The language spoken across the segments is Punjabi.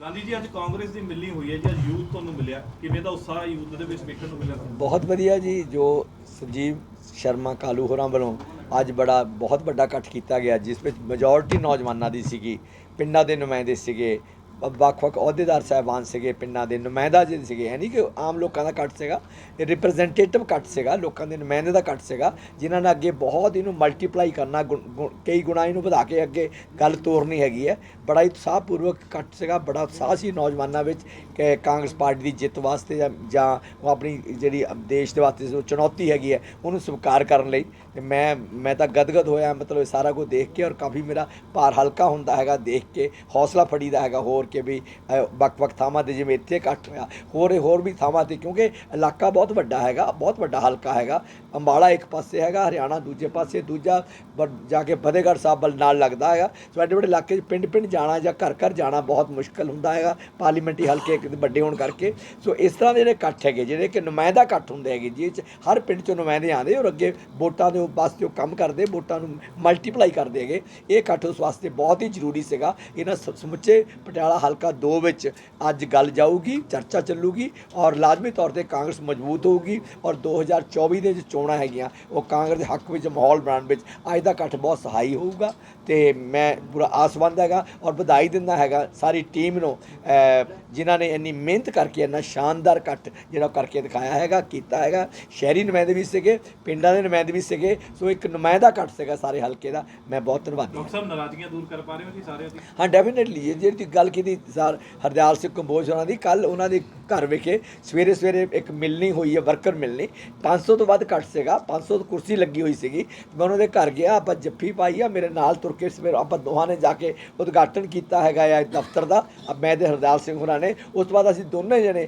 ਗਾਂਧੀ ਜੀ, ਅੱਜ ਕਾਂਗਰਸ ਦੀ ਮਿਲਣੀ ਹੋਈ ਹੈ ਜੀ ਯੂਥ ਤੁਹਾਨੂੰ ਮਿਲਿਆ। ਕਿਵੇਂ ਦਾ ਉਤਸ਼ਾਹ ਯੂਥ ਦੇ ਵਿੱਚ ਵੇਖਣ ਨੂੰ ਮਿਲਿਆ ਬਹੁਤ ਵਧੀਆ ਜੀ, ਜੋ ਸੰਜੀਵ ਸ਼ਰਮਾ ਕਾਲੂ ਹੋਰਾਂ ਵੱਲੋਂ ਅੱਜ ਬੜਾ, ਬਹੁਤ ਵੱਡਾ ਇਕੱਠ ਕੀਤਾ ਗਿਆ, ਜਿਸ ਵਿੱਚ ਮੈਜੋਰਿਟੀ ਨੌਜਵਾਨਾਂ ਦੀ ਸੀਗੀ, ਪਿੰਡਾਂ ਦੇ ਨੁਮਾਇੰਦੇ ਸੀਗੇ ਵੱਖ-ਵੱਖ ਅਹੁਦੇਦਾਰ ਸਾਹਿਬਾਨ ਸੀਗੇ, ਪਿੰਡਾਂ ਦੇ ਨੁਮਾਇੰਦਾ ਜਿਹੜੇ ਸੀਗੇ ਹੈ ਕਿ ਆਮ ਲੋਕਾਂ ਦਾ ਇਕੱਠ ਸੀਗਾ ਇਹ ਰਿਪਰੈਜ਼ੈਂਟੇਟਿਵ ਇਕੱਠ ਸੀਗਾ, ਲੋਕਾਂ ਦੇ ਨੁਮਾਇੰਦੇ ਦਾ ਇਕੱਠ ਸੀਗਾ, ਜਿਨ੍ਹਾਂ ਨੇ ਅੱਗੇ ਬਹੁਤ ਇਹਨੂੰ ਮਲਟੀਪਲਾਈ ਕਰਨਾ, ਗੁਣ- ਗੁਣ- ਕਈ ਗੁਣਾ ਇਹਨੂੰ ਵਧਾ ਕੇ ਅੱਗੇ ਗੱਲ ਤੋਰਨੀ ਹੈਗੀ ਹੈ। ਬੜਾ ਹੀ ਉਤਸ਼ਾਹਪੂਰਵਕ ਇਕੱਠ ਸੀਗਾ ਬੜਾ ਉਤਸ਼ਾਹ ਸੀ ਨੌਜਵਾਨਾਂ ਵਿੱਚ ਕਿ ਕਾਂਗਰਸ ਪਾਰਟੀ ਦੀ ਜਿੱਤ ਵਾਸਤੇ ਜਾਂ- ਉਹ ਆਪਣੀ ਜਿਹੜੀ ਦੇਸ਼ ਦੇ ਵਾਸਤੇ ਜੋ ਚੁਣੌਤੀ ਹੈਗੀ ਹੈ, ਉਹਨੂੰ ਸਵੀਕਾਰ ਕਰਨ ਲਈ। ਤੇ ਮੈਂ ਮੈਂ ਤਾਂ ਗਦਗਦ ਹੋਇਆ, ਮਤਲਬ ਇਹ ਸਾਰਾ ਕੁਝ ਦੇਖ ਕੇ ਔਰ ਕਾਫੀ ਮੇਰਾ ਭਾਰ ਹਲਕਾ ਹੁੰਦਾ ਹੈਗਾ ਦੇਖ ਕੇ, ਹੌਸਲਾ ਫੜੀਦਾ ਹੈਗਾ ਹੋਰ ਕਿ ਵੀ ਵੱਖ-ਵੱਖ ਥਾਵਾਂ ਤੇ ਜਿਵੇਂ ਇੱਥੇ ਇਕੱਠ ਹੋਇਆ, ਹੋਰ ਹੋਰ ਵੀ ਥਾਵਾਂ ਤੇ ਕਿਉਂਕਿ ਇਲਾਕਾ ਬਹੁਤ ਵੱਡਾ ਹੈਗਾ, ਬਹੁਤ ਵੱਡਾ ਹਲਕਾ ਹੈਗਾ। ਅੰਬਾਲਾ ਇੱਕ ਪਾਸੇ ਹੈਗਾ, ਹਰਿਆਣਾ ਦੂਜੇ ਪਾਸੇ, ਦੂਜਾ ਬ- ਜਾ ਕੇ ਫਤਿਹਗੜ੍ਹ ਸਾਹਿਬ ਵੱਲ ਨਾਲ ਲੱਗਦਾ ਹੈਗਾ। ਸੋ ਐਡੇ ਵੱਡੇ ਇਲਾਕੇ 'ਚ ਪਿੰਡ-ਪਿੰਡ ਜਾਣਾ ਜਾਂ ਘਰ-ਘਰ ਜਾਣਾ ਬਹੁਤ ਮੁਸ਼ਕਲ ਹੁੰਦਾ ਹੈਗਾ ਪਾਰਲੀਮੈਂਟਰੀ ਹਲਕੇ ਇੱਕ ਵੱਡੇ ਹੋਣ ਕਰਕੇ। ਸੋ ਇਸ ਤਰ੍ਹਾਂ ਦੇ ਜਿਹੜੇ ਇਕੱਠ ਹੈਗੇ, ਜਿਹੜੇ ਕਿ ਨੁਮਾਇੰਦਾ ਇਕੱਠ ਹੁੰਦੇ ਹੈਗੇ, ਜਿਹਦੇ 'ਚ ਹਰ ਪਿੰਡ 'ਚੋਂ ਨੁਮਾਇੰਦੇ ਆਉਂਦੇ ਔਰ ਅੱਗੇ ਵੋਟਾਂ ਦੇ ਵਾਸਤੇ ਉਹ ਕੰਮ ਕਰਦੇ, ਵੋਟਾਂ ਨੂੰ ਮਲਟੀਪਲਾਈ ਕਰਦੇ ਹੈਗੇ। ਇਹ ਇਕੱਠ ਉਸ ਵਾਸਤੇ ਬਹੁਤ ਹੀ ਜ਼ਰੂਰੀ ਸੀਗਾ। ਇਹਨਾਂ ਸ- ਸਮੁੱਚੇ ਪਟਿਆਲਾ ਹਲਕਾ 2 ਵਿੱਚ ਅੱਜ ਗੱਲ ਜਾਊਗੀ, ਚਰਚਾ ਚੱਲੂਗੀ ਔਰ ਲਾਜ਼ਮੀ ਤੌਰ ਤੇ ਕਾਂਗਰਸ ਮਜ਼ਬੂਤ ਹੋਊਗੀ ਔਰ 2024 ਦੇ ਜੋ ਚੋਣਾਂ ਹੈਗੀਆਂ, ਉਹ ਕਾਂਗਰਸ ਦੇ ਹੱਕ ਵਿੱਚ, ਮਾਹੌਲ ਬਣਾਉਣ ਵਿੱਚ ਅੱਜ ਦਾ ਇਕੱਠ ਬਹੁਤ ਸਹਾਈ ਹੋਊਗਾ। ਤੇ ਮੈਂ ਪੂਰਾ ਆਸਵੰਦ ਹੈਗਾ ਔਰ ਵਧਾਈ ਦਿੰਦਾ ਹੈਗਾ ਸਾਰੀ ਟੀਮ ਨੂੰ ਜਿਨ੍ਹਾਂ ਨੇ ਇੰਨੀ ਮਿਹਨਤ ਕਰਕੇ ਇੰਨਾ ਸ਼ਾਨਦਾਰ ਇਕੱਠ ਜਿਹੜਾ ਕਰਕੇ ਦਿਖਾਇਆ ਹੈਗਾ ਕੀਤਾ ਹੈਗਾ। ਸ਼ਹਿਰੀ ਨੁਮਾਇੰਦੇ ਵੀ ਸੀਗੇ ਪਿੰਡਾਂ ਦੇ ਨੁਮਾਇੰਦੇ ਵੀ ਸੀਗੇ ਸੋ ਇੱਕ ਨੁਮਾਇੰਦਾ ਇਕੱਠ ਸੀਗਾ ਸਾਰੇ ਹਲਕੇ ਦਾ। ਮੈਂ ਬਹੁਤ ਧੰਨਵਾਦੀ ਹਾਂ। ਡਾਕਟਰ ਸਾਹਿਬ ਨਾਰਾਜ਼ਗੀਆਂ ਦੂਰ ਕਰ ਪਾ ਰਹੇ ਹੋ ਜੀ ਸਾਰਿਆਂ ਦੀ? ਹਾਂ ਡੈਫੀਨਿਟਲੀ ਜਿਹੜੀ ਤੁਸੀਂ ਗੱਲ ਕੀਤੀ ਸਰ ਹਰਦਿਆਲ ਸਿੰਘ ਕੰਬੋਜ ਹੋਣਾ ਦੀ ਕੱਲ ਉਹਨਾਂ ਦੇ ਘਰ ਵਿਖੇ ਸਵੇਰੇ ਸਵੇਰੇ ਇੱਕ ਮਿਲਣੀ ਹੋਈ ਹੈ ਵਰਕਰ ਮਿਲਣੀ। 500 ਤੋਂ ਵੱਧ ਘੱਟ ਸੀਗਾ 500 ਕੁਰਸੀ ਲੱਗੀ ਹੋਈ ਸੀਗੀ। ਮੈਂ ਉਹਨਾਂ ਦੇ ਘਰ ਗਿਆ ਆਪਾਂ ਜੱਫੀ ਪਾਈ ਆ ਮੇਰੇ ਨਾਲ ਤੁਰ ਕੇ ਸਵੇਰ ਆਪਾਂ ਦੋਹਾਂ ਨੇ ਜਾ ਕੇ ਉਦਘਾਟਨ ਕੀਤਾ ਹੈਗਾ ਆ ਦਫ਼ਤਰ ਦਾ ਅਬ ਮੈਂ ਤੇ ਹਰਦਿਆਲ ਸਿੰਘ ਹੋਰਾਂ ਨੇ। ਉਸ ਤੋਂ ਬਾਅਦ ਅਸੀਂ ਦੋਨੇ ਜਣੇ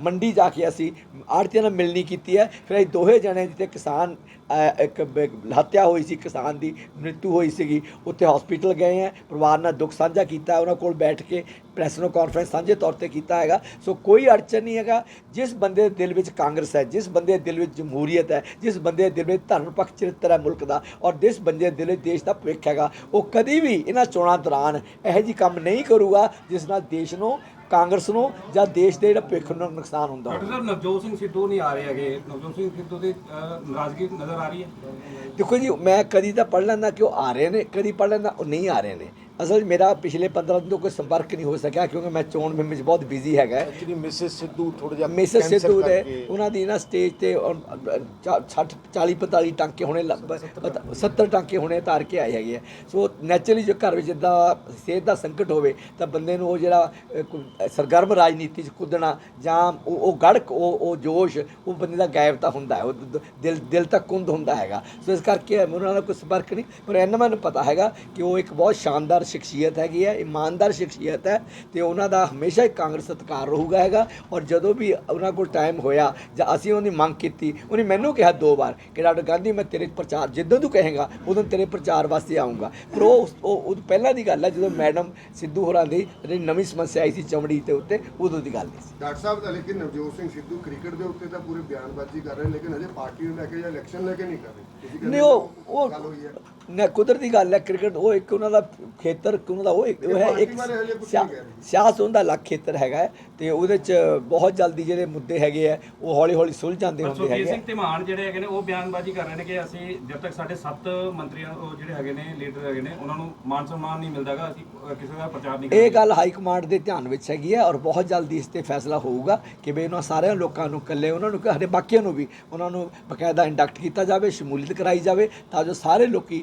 ਮੰਡੀ ਜਾ ਕੇ ਅਸੀਂ ਆੜਤੀਆਂ ਨਾਲ ਮਿਲਣੀ ਕੀਤੀ ਹੈ। ਫਿਰ ਅਸੀਂ ਦੋਹੇ ਜਣੇ ਜਿੱਥੇ ਕਿਸਾਨ ਇੱਕ ਹੱਤਿਆ ਹੋਈ ਸੀ, ਕਿਸਾਨ ਦੀ ਮ੍ਰਿਤੂ ਹੋਈ ਸੀਗੀ, ਉੱਥੇ ਹਸਪੀਟਲ ਗਏ ਹੈ। ਪਰਿਵਾਰ ਨਾਲ ਦੁੱਖ ਸਾਂਝਾ ਕੀਤਾ ਉਹਨਾਂ ਕੋਲ ਬੈਠ ਕੇ ਪ੍ਰੈਸ ਨੂੰ ਕਾਨਫਰੰਸ ਸਾਂਝੇ ਤੌਰ ਤੇ ਕੀਤਾ ਹੈਗਾ। ਸੋ ਕੋਈ ਅੜਚਨ ਨਹੀਂ ਹੈਗਾ। ਜਿਸ ਬੰਦੇ ਦੇ ਦਿਲ ਵਿੱਚ ਕਾਂਗਰਸ ਹੈ, ਜਿਸ ਬੰਦੇ ਦੇ ਦਿਲ ਵਿੱਚ ਜਮਹੂਰੀਅਤ ਹੈ, ਜਿਸ ਬੰਦੇ ਦੇ ਦਿਲ ਵਿੱਚ ਧਰਮ ਪੱਖ ਚਰਿੱਤਰ ਹੈ ਮੁਲਕ ਦਾ ਔਰ ਜਿਸ ਬੰਦੇ ਦੇ ਦਿਲ ਵਿੱਚ ਦੇਸ਼ ਦਾ ਭਵਿੱਖ ਹੈਗਾ, ਉਹ ਕਦੀ ਵੀ ਇਹਨਾਂ ਚੋਣਾਂ ਦੌਰਾਨ ਇਹੋ ਜਿਹੀ ਕੰਮ ਨਹੀਂ ਕਰੂਗਾ, ਜਿਸ ਨਾਲ ਦੇਸ਼ ਨੂੰ ਕਾਂਗਰਸ ਨੂੰ ਜਾਂ ਦੇਸ਼ ਦੇ ਜਿਹੜਾ ਭਵਿੱਖ ਨੂੰ ਨੁਕਸਾਨ ਹੁੰਦਾ ਡਾਕਟਰ ਸਾਹਿਬ ਨਵਜੋਤ ਸਿੰਘ ਸਿੱਧੂ ਨਹੀਂ ਆ ਰਹੇ ਹੈਗੇ। ਨਵਜੋਤ ਸਿੰਘ ਸਿੱਧੂ ਦੀ ਨਾਰਾਜ਼ਗੀ ਨਜ਼ਰ ਆ ਰਹੀ ਹੈ। ਦੇਖੋ ਜੀ ਮੈਂ ਕਦੀ ਤਾਂ ਪੜ੍ਹ ਲੈਂਦਾ ਕਿ ਉਹ ਆ ਰਹੇ ਨੇ ਕਦੀ ਪੜ੍ਹ ਲੈਂਦਾ ਉਹ ਨਹੀਂ ਆ ਰਹੇ ਨੇ। ਅਸਲ ਮੇਰਾ ਪਿਛਲੇ 15 ਦਿਨ ਤੋਂ ਕੋਈ ਸੰਪਰਕ ਨਹੀਂ ਹੋ ਸਕਿਆ ਕਿਉਂਕਿ ਮੈਂ ਚੋਣ ਮੁਹਿੰਮ ਵਿੱਚ ਬਹੁਤ ਬਿਜ਼ੀ ਹੈਗਾ। ਐਕਚੁਅਲੀ ਮਿਸਿਸ ਸਿੱਧੂ ਥੋੜਾ ਜਿਹਾ cancer ਸਿੱਧੂ ਦੇ ਉਹਨਾਂ ਦੀ ਨਾ ਸਟੇਜ ਤੇ 60 40 45 ਟਾਂਕੇ ਹੋਣੇ 70 ਟਾਂਕੇ। ਹੋਣੇ ਧਾਰ ਕੇ ਆਏ ਹੈਗੇ ਸੋ ਨੈਚੁਰਲੀ ਜੋ ਘਰ ਵਿੱਚ ਜਿੱਦਾਂ ਸਿਹਤ ਦਾ ਸੰਕਟ ਹੋਵੇ ਤਾਂ ਬੰਦੇ ਨੂੰ ਉਹ ਜਿਹੜਾ ਸਰਗਰਮ ਰਾਜਨੀਤੀ 'ਚ ਕੁੱਦਣਾ ਜਾਂ ਉਹ ਗੜਕ ਉਹ ਉਹ ਜੋਸ਼ ਉਹ ਬੰਦੇ ਦਾ ਗਾਇਬ ਤਾਂ ਹੁੰਦਾ ਹੈ ਉਹ ਦਿਲ ਦਿਲ ਤੱਕ ਕੁੰਦ ਹੁੰਦਾ ਹੈਗਾ। ਸੋ ਇਸ ਕਰਕੇ ਉਹਨਾਂ ਨਾਲ ਕੋਈ ਸੰਪਰਕ ਨਹੀਂ ਪਰ ਇਹਨਾਂ ਮੈਨੂੰ ਪਤਾ ਹੈਗਾ ਕਿ ਉਹ ਇੱਕ ਬਹੁਤ ਸ਼ਾਨਦਾਰ ਸ਼ਖਸੀਅਤ ਹੈਗੀ ਹੈ ਇਮਾਨਦਾਰ ਸ਼ਖਸੀਅਤ ਹੈ ਤੇ ਉਹਨਾਂ ਦਾ ਹਮੇਸ਼ਾ ਹੀ ਕਾਂਗਰਸ ਸਤਿਕਾਰ ਰਹੂਗਾ ਹੈਗਾ ਔਰ ਜਦੋਂ ਵੀ ਉਹਨਾਂ ਕੋਲ ਟਾਈਮ ਹੋਇਆ ਜਾਂ ਅਸੀਂ ਉਹਦੀ ਮੰਗ ਕੀਤੀ ਉਹਨੇ ਮੈਨੂੰ ਕਿਹਾ ਦੋ ਵਾਰ ਕਿ ਡਾਕਟਰ ਗਾਂਧੀ ਮੈਂ ਤੇਰੇ ਪ੍ਰਚਾਰ ਜਿੱਦੋਂ ਤੂੰ ਕਹੇਗਾ ਉਦੋਂ ਤੇਰੇ ਪ੍ਰਚਾਰ ਵਾਸਤੇ ਆਉਂਗਾ ਪਰ ਉਹ ਉਹ ਪਹਿਲਾਂ ਦੀ ਗੱਲ ਹੈ ਜਦੋਂ ਮੈਡਮ ਸਿੱਧੂ ਹੋਰਾਂ ਦੀ ਜਿਹੜੀ ਨਵੀਂ ਸਮੱਸਿਆ ਆਈ ਸੀ ਚਮੜੀ ਦੇ ਉੱਤੇ ਉਦੋਂ ਦੀ ਗੱਲ ਨਹੀਂ ਸੀ। ਡਾਕਟਰ ਸਾਹਿਬ ਦਾ ਲੇਕਿਨ ਨਵਜੋਤ ਸਿੰਘ ਸਿੱਧੂ ਕ੍ਰਿਕਟ ਦੇ ਉੱਤੇ ਤਾਂ ਪੂਰੇ ਬਿਆਨਬਾਜ਼ੀ ਕਰ ਰਹੇ ਲੇਕਿਨ ਅਜੇ ਪਾਰਟੀ ਨੂੰ ਲੈ ਕੇ ਜਾਂ ਇਲੈਕਸ਼ਨ ਲੈ ਕੇ ਨਹੀਂ ਕਰ ਰਹੇ। ਨਹੀਂ ਉਹ ਉਹ ਗੱਲ ਹੋਈ ਹੈ। ਨਾ ਕੁਦਰਤੀ ਗੱਲ ਹੈ ਕ੍ਰਿਕਟ ਉਹ ਇੱਕ ਉਹਨਾਂ ਦਾ ਖੇਤਰ ਉਹਨਾਂ ਦਾ ਉਹ ਇੱਕ ਉਹ ਹੈ ਇੱਕ। ਸਿਆਸਤ ਹੁੰਦਾ ਅਲੱਗ ਖੇਤਰ ਹੈਗਾ ਹੈ ਤੇ ਉਹਦੇ ਚ ਬਹੁਤ ਜਲਦੀ ਜਿਹੜੇ ਮੁੱਦੇ ਹੈਗੇ ਆ ਉਹ ਹੌਲੀ ਹੌਲੀ ਸੁਲਝ ਜਾਂਦੇ ਹੁੰਦੇ ਹੈਗੇ। ਸਿੰਘ ਧੀਮਾਨ ਜਿਹੜੇ ਹੈਗੇ ਨੇ ਉਹ ਬਿਆਨਬਾਜ਼ੀ ਕਰ ਰਹੇ ਨੇ ਕਿ ਅਸੀਂ ਜਦ ਤੱਕ ਸਾਡੇ ਸੱਤ ਮੰਤਰੀਆਂ ਉਹ ਜਿਹੜੇ ਹੈਗੇ ਨੇ ਲੀਡਰ ਹੈਗੇ ਨੇ ਉਹਨਾਂ ਨੂੰ ਮਾਨ ਸਨਮਾਨ ਨਹੀਂ ਮਿਲਦਾਗਾ ਅਸੀਂ ਕਿਸੇ ਦਾ ਪ੍ਰਚਾਰ ਨਹੀਂ ਇਹ ਗੱਲ ਹਾਈ ਕਮਾਂਡ ਦੇ ਧਿਆਨ ਵਿੱਚ ਹੈਗੀ ਹੈ ਔਰ ਬਹੁਤ ਜਲਦੀ ਇਸ ਤੇ ਫੈਸਲਾ ਹੋਊਗਾ ਕਿ ਵੀ ਉਹਨਾਂ ਸਾਰਿਆਂ ਲੋਕਾਂ ਨੂੰ ਇਕੱਲੇ ਉਹਨਾਂ ਨੂੰ ਸਾਡੇ ਬਾਕੀਆਂ ਨੂੰ ਵੀ ਉਹਨਾਂ ਨੂੰ ਬਕਾਇਦਾ ਇੰਡਕਟ ਕੀਤਾ ਜਾਵੇ ਸ਼ਮੂਲੀਅਤ ਕਰਾਈ ਜਾਵੇ ਤਾਂ ਜੋ ਸਾਰੇ ਲੋਕੀ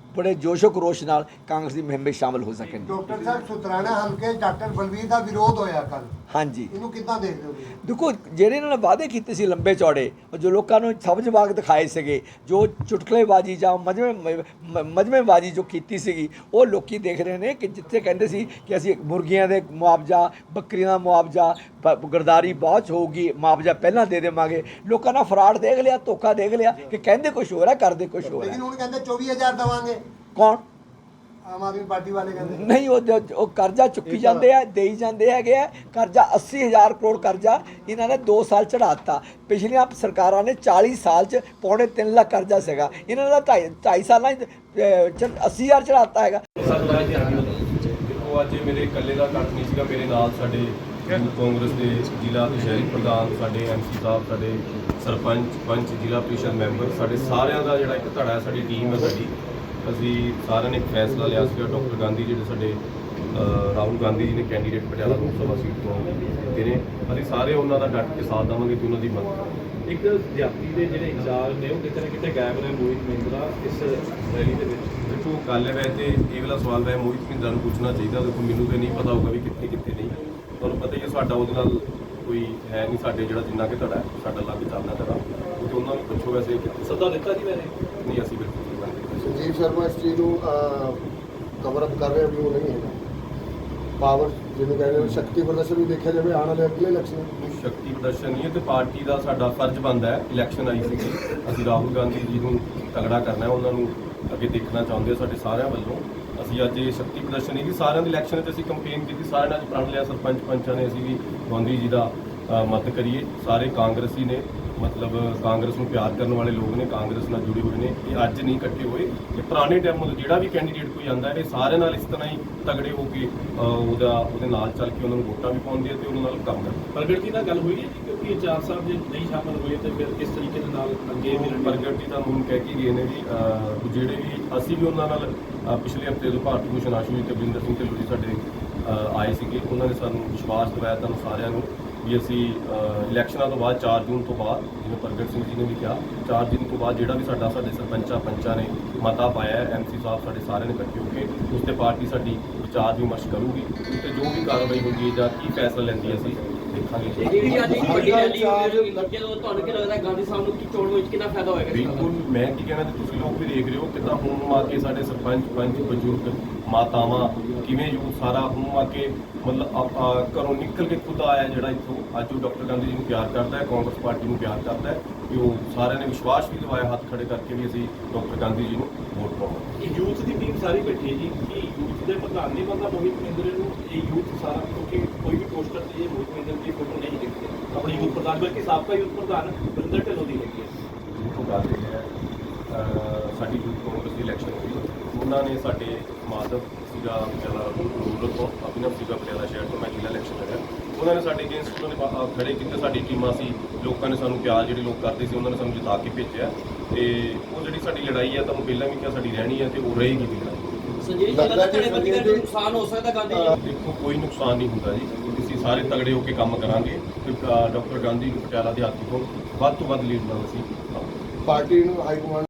ਬੜੇ ਜੋਸ਼ੋ ਖਰੋਸ਼ ਨਾਲ ਕਾਂਗਰਸ ਦੀ ਮੁਹਿੰਮ ਵਿੱਚ ਸ਼ਾਮਲ ਹੋ ਸਕਣ ਡਾਕਟਰ ਸਾਹਿਬ ਸੁਤਰਾਣਾ ਹਲਕੇ ਡਾਕਟਰ ਬਲਵੀਰ ਦਾ ਵਿਰੋਧ ਹੋਇਆ ਕੱਲ ਹਾਂਜੀ। ਇਹਨੂੰ ਕਿੱਦਾਂ ਦੇਖਦੇ ਹੋ? ਦੇਖੋ ਜਿਹੜੇ ਇਹਨਾਂ ਨੇ ਵਾਅਦੇ ਕੀਤੇ ਸੀ ਲੰਬੇ ਚੌੜੇ ਜੋ ਲੋਕਾਂ ਨੂੰ ਸਬਜ਼ ਬਾਗ ਦਿਖਾਏ ਸੀਗੇ ਜੋ ਚੁਟਕਲੇਬਾਜ਼ੀ ਜਾਂ ਮਜਮੇ ਮਜਮੇਬਾਜ਼ੀ ਜੋ ਕੀਤੀ ਸੀਗੀ ਉਹ ਲੋਕੀ ਦੇਖ ਰਹੇ ਨੇ ਕਿ ਜਿੱਥੇ ਕਹਿੰਦੇ ਸੀ ਕਿ ਅਸੀਂ ਮੁਰਗੀਆਂ ਦੇ ਮੁਆਵਜ਼ਾ ਬੱਕਰੀਆਂ ਦਾ ਮੁਆਵਜ਼ਾ ਗਰਦਾਰੀ ਬਹੁਤ ਹੋਊਗੀ ਮੁਆਵਜ਼ਾ ਪਹਿਲਾਂ ਦੇ ਦੇਵਾਂਗੇ। ਲੋਕਾਂ ਨੇ ਫਰਾਡ ਦੇਖ ਲਿਆ ਧੋਖਾ ਦੇਖ ਲਿਆ ਕਿ ਕਹਿੰਦੇ ਕੁਝ ਹੈ ਕਰਦੇ ਕੁਝ ਹੋਰ ਲੇਕਿਨ ਹੈ ਹੁਣ ਕਹਿੰਦੇ 24000 ਦਵਾਂਗੇ। ਕੌਣ? ਆਮ ਆਦਮੀ ਪਾਰਟੀ ਵਾਲੇ ਕਹਿੰਦੇ। ਨਹੀਂ ਉਹ ਜੋ- ਉਹ ਕਰਜ਼ਾ ਚੁੱਕੀ ਜਾਂਦੇ ਆ ਦੇਈ ਜਾਂਦੇ ਹੈਗੇ ਆ। ਕਰਜ਼ਾ 80000 ਕਰੋੜ ਕਰਜ਼ਾ ਇਹਨਾਂ ਨੇ 2 ਸਾਲ ਚੜਾਤਾ ਪਿਛਲੀਆਂ ਸਰਕਾਰਾਂ ਨੇ 40 ਸਾਲ ਚ ਪੌਣੇ 3 ਲੱਖ ਕਰਜ਼ਾ ਸੀਗਾ। ਇਹਨਾਂ ਦਾ 2.5 ਸਾਲਾਂ ਚ 80000 ਚੜਾਤਾ ਹੈਗਾ। ਅੱਜ ਮੇਰੇ ਇਕੱਲੇ ਦਾ ਕੱਟ ਨਹੀਂ ਸੀਗਾ। ਮੇਰੇ ਨਾਲ ਸਾਡੇ ਯੂਥ ਕਾਂਗਰਸ ਦੇ ਜ਼ਿਲ੍ਹਾ ਤੇ ਸ਼ਹਿਰੀ ਪ੍ਰਧਾਨ ਸਾਡੇ ਐਮਸੀ ਸਾਹਿਬ ਸਾਡੇ ਸਰਪੰਚ ਪੰਚ ਜ਼ਿਲ੍ਹਾ ਪ੍ਰੀਸ਼ਦ ਮੈਂਬਰ ਸਾਡੇ ਸਾਰਿਆਂ ਦਾ ਜਿਹੜਾ ਇੱਕ ਧੜਾ ਹੈ ਸਾਡੀ ਟੀਮ ਹੈ ਸਾਡੀ। ਅਸੀਂ ਸਾਰਿਆਂ ਨੇ ਇੱਕ ਫੈਸਲਾ ਲਿਆ ਸੀਗਾ ਡਾਕਟਰ ਗਾਂਧੀ ਜਿਹੜੇ ਸਾਡੇ ਰਾਹੁਲ ਗਾਂਧੀ ਜੀ ਨੇ ਕੈਂਡੀਡੇਟ ਪਟਿਆਲਾ ਲੋਕ ਸਭਾ ਸੀਟ ਤੋਂ ਦਿੱਤੇ ਨੇ। ਅਸੀਂ ਸਾਰੇ ਉਹਨਾਂ ਦਾ ਡਟ ਕੇ ਸਾਥ ਦੇਵਾਂਗੇ ਤੇ ਉਹਨਾਂ ਦੀ ਮਦਦ ਇੱਕ ਜਾਤੀ ਦੇ ਜਿਹੜੇ ਇੰਚਾਰਜ ਨੇ ਉਹ ਕਿਤੇ ਨਾ ਕਿਤੇ ਗਾਇਬ ਨੇ ਮੋਹਿਤ ਮਹਿੰਦਰਾ ਇਸ ਰੈਲੀ ਦੇ ਵਿੱਚ। ਦੇਖੋ ਗੱਲ ਹੈ ਵੈਸੇ ਤੇ ਇਹ ਵਾਲਾ ਸਵਾਲ ਵੈ ਮੋਹਿਤ ਮਹਿੰਦਰਾ ਨੂੰ ਪੁੱਛਣਾ ਚਾਹੀਦਾ। ਦੇਖੋ ਮੈਨੂੰ ਤੇ ਨਹੀਂ ਪਤਾ ਹੋਊਗਾ ਵੀ ਕਿੱਥੇ ਕਿੱਥੇ ਨਹੀਂ। ਤੁਹਾਨੂੰ ਪਤਾ ਹੀ ਹੈ ਸਾਡਾ ਉਹਦੇ ਨਾਲ ਕੋਈ ਹੈ ਨਹੀਂ ਸਾਡੇ ਜਿਹੜਾ ਜਿੰਨਾ ਕਿ ਤੁਹਾਡਾ ਹੈ, ਸਾਡਾ ਲੱਗ ਚੱਲਦਾ ਤੇਰਾ ਉਹ ਤੇ ਉਹਨਾਂ ਨੂੰ ਪੁੱਛੋ ਵੈਸੇ ਸੱਦਾ ਦਿੱਤਾ ਜੀ ਵੈਸੇ? ਨਹੀਂ ਅਸੀਂ ਬਿਲਕੁਲ ਸੰਜੀਵ ਸ਼ਰਮਾ ਇਸ ਚੀਜ਼ ਨੂੰ ਕਵਰ ਅਪ ਕਰ ਰਿਹਾ ਵੀ ਉਹ ਨਹੀਂ ਹੈਗਾ। ਪਾਵਰ ਜਿਹਨੂੰ ਕਹਿੰਦੇ ਨੇ ਸ਼ਕਤੀ ਪ੍ਰਦਰਸ਼ਨ ਵੀ ਦੇਖਿਆ ਜਾਵੇ ਆਉਣ ਵਾਲੇ ਅਗਲੇ ਇਲੈਕਸ਼ਨ ਸ਼ਕਤੀ ਪ੍ਰਦਰਸ਼ਨ ਨਹੀਂ ਹੈ ਤੇ ਪਾਰਟੀ ਦਾ ਸਾਡਾ ਫਰਜ਼ ਬਣਦਾ ਹੈ ਇਲੈਕਸ਼ਨ ਆਈ ਸੀ ਅਸੀਂ ਰਾਹੁਲ ਗਾਂਧੀ ਜੀ ਨੂੰ ਤਗੜਾ ਕਰਨਾ ਹੈ ਉਹਨਾਂ ਨੂੰ ਅੱਗੇ ਦੇਖਣਾ ਚਾਹੁੰਦੇ ਸਾਡੇ ਸਾਰਿਆਂ ਵੱਲੋਂ। ਅਸੀਂ ਅੱਜ ਇਹ ਸ਼ਕਤੀ ਪ੍ਰਦਰਸ਼ਨ ਨਹੀਂ ਸੀ ਸਾਰਿਆਂ ਦੇ ਇਲੈਕਸ਼ਨ 'ਚ ਅਸੀਂ ਕੰਪੇਨ ਕੀਤੀ ਸਾਰਿਆਂ ਨੇ ਅੱਜ ਪ੍ਰਣ ਲਿਆ ਸਰਪੰਚ ਪੰਚਾਂ ਨੇ ਅਸੀਂ ਵੀ ਗਾਂਧੀ ਜੀ ਦਾ ਅ, ਮਦਦ ਕਰੀਏ। ਸਾਰੇ ਕਾਂਗਰਸੀ ਨੇ ਮਤਲਬ ਕਾਂਗਰਸ ਨੂੰ ਪਿਆਰ ਕਰਨ ਵਾਲੇ ਲੋਕ ਨੇ ਕਾਂਗਰਸ ਨਾਲ ਜੁੜੇ ਹੋਏ ਨੇ ਇਹ ਅੱਜ ਨਹੀਂ ਇਕੱਠੇ ਹੋਏ। ਇਹ ਪੁਰਾਣੇ ਟਾਈਮ ਤੋਂ ਜਿਹੜਾ ਵੀ ਕੈਂਡੀਡੇਟ ਕੋਈ ਆਂਦਾ ਹੈ ਇਹ ਸਾਰਿਆਂ ਨਾਲ ਇਸ ਤਰ੍ਹਾਂ ਹੀ ਤਗੜੇ ਹੋ ਕੇ ਉਹਦਾ ਉਹਦੇ ਨਾਲ ਚੱਲ ਕੇ ਉਹਨਾਂ ਨੂੰ ਵੋਟਾਂ ਵੀ ਪਾਉਂਦੇ ਆ ਤੇ ਉਹਨਾਂ ਨਾਲ ਕੰਮ ਕਰਦੇ। ਪ੍ਰਗਟ ਜੀ ਨਾਲ ਗੱਲ ਹੋਈ ਹੈ ਜੀ? ਕਿਉਂਕਿ ਇੰਚਾਰਜ ਸਾਹਿਬ ਜੇ ਨਹੀਂ ਸ਼ਾਮਲ ਹੋਏ ਤੇ ਫਿਰ ਕਿਸ ਤਰੀਕੇ ਦੇ ਨਾਲ ਅੱਗੇ ਮਿਲਣਗੇ ਪ੍ਰਗਟ ਜੀ ਤਾਂ ਹੁਣ ਕਹਿ ਕੇ ਗਏ ਨੇ ਵੀ ਜਿਹੜੇ ਵੀ ਅਸੀਂ ਵੀ ਉਹਨਾਂ ਨਾਲ ਪਿਛਲੇ ਹਫ਼ਤੇ ਤੋਂ ਭਾਰਤੀ ਭੂਸ਼ਣ ਆਸ਼ੂ ਜੀ ਤੇ ਬਲਿੰਦਰ ਸਿੰਘ ਢਿੱਲੋਂ ਜੀ ਸਾਡੇ ਆਏ ਸੀਗੇ ਉਹਨਾਂ ਨੇ ਸਾਨੂੰ ਵਿਸ਼ਵਾਸ ਦਿਵਾਇਆ ਤੁਹਾਨੂੰ ਸਾਰਿਆਂ ਨੂੰ। ਵੀ ਅਸੀਂ ਇਲੈਕਸ਼ਨਾਂ ਤੋਂ ਬਾਅਦ 4 ਜੂਨ ਤੋਂ ਬਾਅਦ, ਜਿਵੇਂ ਪ੍ਰਗਟ ਸਿੰਘ ਜੀ ਨੇ ਵੀ ਕਿਹਾ 4 ਜੂਨ ਤੋਂ ਬਾਅਦ ਜਿਹੜਾ ਵੀ ਸਾਡਾ, ਸਾਡੇ ਸਰਪੰਚਾਂ, ਪੰਚਾਂ ਨੇ ਮਤਾ ਪਾਇਆ ਹੈ ਐਮਸੀ ਸਾਹਿਬ ਸਾਡੇ ਸਾਰਿਆਂ ਨੇ ਇਕੱਠੇ ਹੋ ਕੇ, ਉਸ ਤੇ ਪਾਰਟੀ ਸਾਡੀ ਵਿਚਾਰ ਵਿਮਰਸ਼ ਕਰੂਗੀ। ਤੇ ਜੋ ਵੀ ਕਾਰਵਾਈ ਹੁੰਦੀ ਹੈ ਜਾਂ ਕੀ ਫੈਸਲਾ ਲੈਂਦੀ ਹੈ ਅਸੀਂ ਦੇਖਾਂਗੇ। ਜਿਹੜੀ ਅੱਜ ਇੱਕ ਵੱਡੀ ਰੈਲੀ ਜਦੋਂ ਤੁਹਾਨੂੰ ਕੀ ਲੱਗਦਾ ਗਾਂਧੀ ਸਾਹਿਬ ਨੂੰ ਕੀ ਚੋਣ ਵਿੱਚ ਕਿੰਨਾ ਫਾਇਦਾ ਹੋਏਗਾ ਬਿਲਕੁਲ, ਮੈਂ ਕੀ ਕਹਿਣਾ ਤੇ ਤੁਸੀਂ ਲੋਕ ਵੀ ਦੇਖ ਰਹੇ ਹੋ ਕਿਦਾਂ ਹੁਣ ਆ ਕੇ ਸਾਡੇ ਸਰਪੰਚ, ਪੰਚ, ਬਜ਼ੁਰਗ, ਮਾਤਾਵਾਂ ਕਿਵੇਂ ਯੂਥ ਸਾਰਾ ਹੁਣ ਆ ਕੇ ਮਤਲਬ ਘਰੋਂ ਨਿਕਲ ਕੇ ਖੁਦ ਆਇਆ ਜਿਹੜਾ ਇੱਥੋਂ, ਅੱਜ ਉਹ ਡਾਕਟਰ ਗਾਂਧੀ ਜੀ ਨੂੰ ਪਿਆਰ ਕਰਦਾ ਹੈ, ਕਾਂਗਰਸ ਪਾਰਟੀ ਨੂੰ ਪਿਆਰ ਕਰਦਾ ਹੈ। ਕਿ ਉਹ ਸਾਰਿਆਂ ਨੇ ਵਿਸ਼ਵਾਸ ਵੀ ਦਿਵਾਇਆ ਹੱਥ ਖੜੇ ਕਰਕੇ ਵੀ ਅਸੀਂ ਡਾਕਟਰ ਗਾਂਧੀ ਜੀ ਨੂੰ ਵੋਟ ਪਾਵਾਂਗੇ। ਇਹ ਯੂਥ ਦੀ ਟੀਮ ਸਾਰੀ ਬੈਠੀ ਹੈ ਜੀ ਕਿ ਯੂਥ ਦੇ ਪ੍ਰਧਾਨ ਨਹੀਂ ਬੰਦਾ ਮੋਹਿਤ ਮਹਿੰਦਰੇ ਨੂੰ ਇਹ ਯੂਥ ਸਾਰਾ ਕਿਉਂਕਿ ਕੋਈ ਵੀ ਪੋਸਟਰ ਤੇ ਇਹ ਮੋਹਿਤ ਮਹਿੰਦਰ ਦੀ ਫੋਟੋ ਨਹੀਂ ਦਿਖਦੀ। ਆਪਣੇ ਯੂਥ ਪ੍ਰਧਾਨ ਬਲਕਿ ਸਾਬਕਾ ਯੂਥ ਪ੍ਰਧਾਨ ਬਰਿੰਦਰ ਢਿੱਲੋਂ ਦੀ ਹੈਗੀ ਹੈ। ਉਹ ਗੱਲ ਇਹ ਹੈ ਸਾਡੀ ਯੂਥ ਕਾਂਗਰਸ ਦੀ ਇਲੈਕਸ਼ਨ ਹੋਈ। ਉਹਨਾਂ ਨੇ ਸਾਡੇ ਮਾਧਵ ਸੀਗਾ ਪਟਿਆਲਾ ਰੂਰਲ ਤੋਂ ਅਭਿਨਵ ਸੀਗਾ ਪਟਿਆਲਾ ਸ਼ਹਿਰ ਤੋਂ ਮੈਂ ਜ਼ਿਲ੍ਹਾ ਇਲੈਕਸ਼ਨ ਲੜਿਆ। ਉਹਨਾਂ ਨੇ ਸਾਡੇ ਅਗੇਂਸਟ ਉਹਨਾਂ ਨੇ ਬਾ- ਖੜੇ ਕੀਤੇ ਸਾਡੀ ਟੀਮਾਂ ਸੀ ਲੋਕਾਂ ਨੇ ਸਾਨੂੰ ਪਿਆਰ ਜਿਹੜੇ ਲੋਕ ਕਰਦੇ ਸੀ ਉਹਨਾਂ ਨੇ ਸਾਨੂੰ ਜਿਤਾ ਕੇ ਭੇਜਿਆ। ਤੇ ਉਹ ਜਿਹੜੀ ਸਾਡੀ ਲੜਾਈ ਹੈ ਤੁਹਾਨੂੰ ਪਹਿਲਾਂ ਵੀ ਕਿਹਾ ਸਾਡੀ ਰਹਿਣੀ ਹੈ ਤੇ ਉਹ ਰਹੇਗੀ ਵੀ ਲੜਾਈ। ਸੰਜੀਵ ਜੀ ਲੱਗਦਾ ਧੜੇ ਬੰਦੀ ਕਰਕੇ ਨੁਕਸਾਨ ਹੋ ਸਕਦਾ ਗਾਂਧੀ ਜੀ? ਨੂੰ? ਦੇਖੋ ਕੋਈ ਨੁਕਸਾਨ ਨਹੀਂ ਹੁੰਦਾ ਜੀ। ਅਸੀਂ ਸਾਰੇ ਤਗੜੇ ਹੋ ਕੇ ਕੰਮ ਕਰਾਂਗੇ। ਤੇ ਡਾਕਟਰ ਗਾਂਧੀ ਨੂੰ ਪਟਿਆਲਾ ਦੇ ਹਾਥੀ ਤੋਂ ਵੱਧ ਤੋਂ ਵੱਧ ਲੀਡ ਨਾਲ ਅਸੀਂ। ਪਾਰਟੀ ਨੂੰ ਹਾਈ ਕਮਾਂਡ